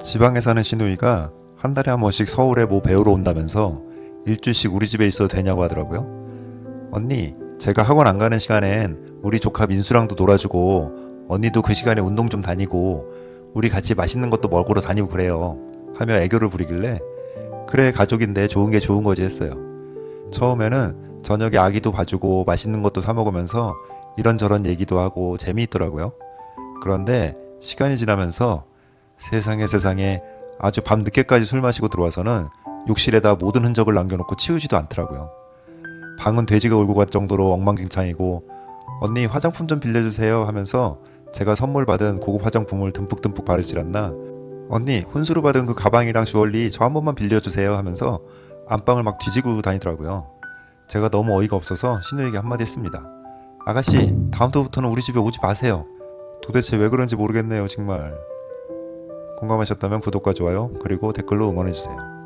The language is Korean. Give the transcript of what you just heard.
지방에 사는 시누이가 한 달에 한 번씩 서울에 뭐 배우러 온다면서 일주일씩 우리 집에 있어도 되냐고 하더라고요. 언니, 제가 학원 안 가는 시간엔 우리 조카 민수랑도 놀아주고 언니도 그 시간에 운동 좀 다니고 우리 같이 맛있는 것도 먹으러 다니고 그래요. 하며 애교를 부리길래 그래 가족인데 좋은 게 좋은 거지 했어요. 처음에는 저녁에 아기도 봐주고 맛있는 것도 사 먹으면서 이런저런 얘기도 하고 재미있더라고요. 그런데 시간이 지나면서 세상에 세상에 아주 밤 늦게까지 술 마시고 들어와서는 욕실에다 모든 흔적을 남겨놓고 치우지도 않더라고요. 방은 돼지가 울고 갈 정도로 엉망진창이고 언니 화장품 좀 빌려주세요 하면서 제가 선물 받은 고급 화장품을 듬뿍듬뿍 바르질 않나 언니 혼수로 받은 그 가방이랑 주얼리 저 한 번만 빌려주세요 하면서 안방을 막 뒤지고 다니더라고요. 제가 너무 어이가 없어서 신우에게 한마디 했습니다. 아가씨 다음부터는 우리 집에 오지 마세요. 도대체 왜 그런지 모르겠네요 정말. 공감하셨다면 구독과 좋아요 그리고 댓글로 응원해주세요.